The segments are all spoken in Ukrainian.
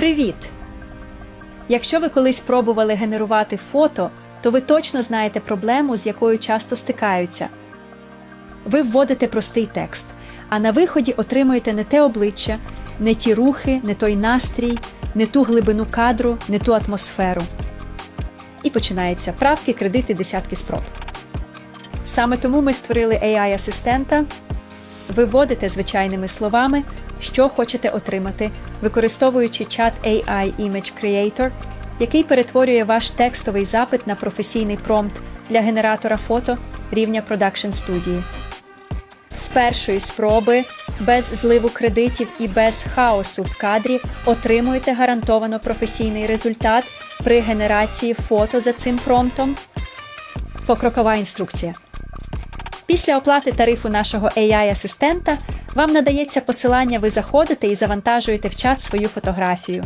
Привіт! Якщо ви колись пробували генерувати фото, то ви точно знаєте проблему, з якою часто стикаються. Ви вводите простий текст, а на виході отримуєте не те обличчя, не ті рухи, не той настрій, не ту глибину кадру, не ту атмосферу. І починається правки, кредити, десятки спроб. Саме тому ми створили AI-асистента. Ви вводите звичайними словами, що хочете отримати, використовуючи чат AI Image Creator, який перетворює ваш текстовий запит на професійний промпт для генератора фото рівня Production Studio. З першої спроби, без зливу кредитів і без хаосу в кадрі отримуєте гарантовано професійний результат при генерації фото за цим промптом. Покрокова інструкція. Після оплати тарифу нашого AI-асистента вам надається посилання, ви заходите і завантажуєте в чат свою фотографію.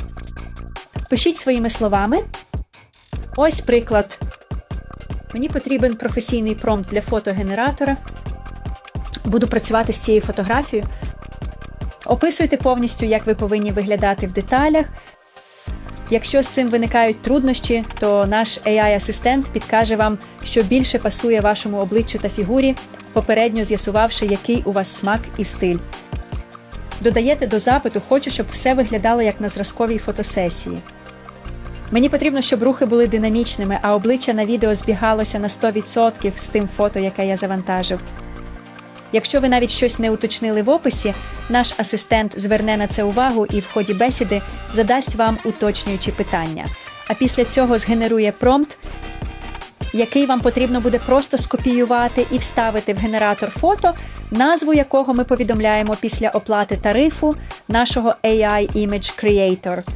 Пишіть своїми словами. Ось приклад. Мені потрібен професійний промпт для фотогенератора. Буду працювати з цією фотографією. Описуйте повністю, як ви повинні виглядати в деталях. Якщо з цим виникають труднощі, то наш AI-асистент підкаже вам, що більше пасує вашому обличчю та фігурі, попередньо з'ясувавши, який у вас смак і стиль. Додаєте до запиту, хочу, щоб все виглядало як на зразковій фотосесії. Мені потрібно, щоб рухи були динамічними, а обличчя на відео збігалося на 100% з тим фото, яке я завантажив. Якщо ви навіть щось не уточнили в описі, наш асистент зверне на це увагу і в ході бесіди задасть вам уточнюючі питання. А після цього згенерує промпт, який вам потрібно буде просто скопіювати і вставити в генератор фото, назву якого ми повідомляємо після оплати тарифу нашого AI Image Creator.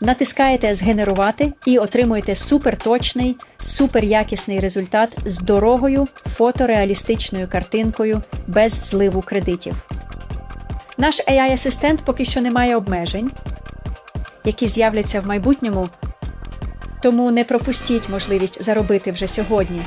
Натискаєте Згенерувати і отримуєте суперточний, суперякісний результат з дорогою фотореалістичною картинкою без зливу кредитів. Наш AI-асистент поки що не має обмежень, які з'являться в майбутньому, тому не пропустіть можливість заробити вже сьогодні.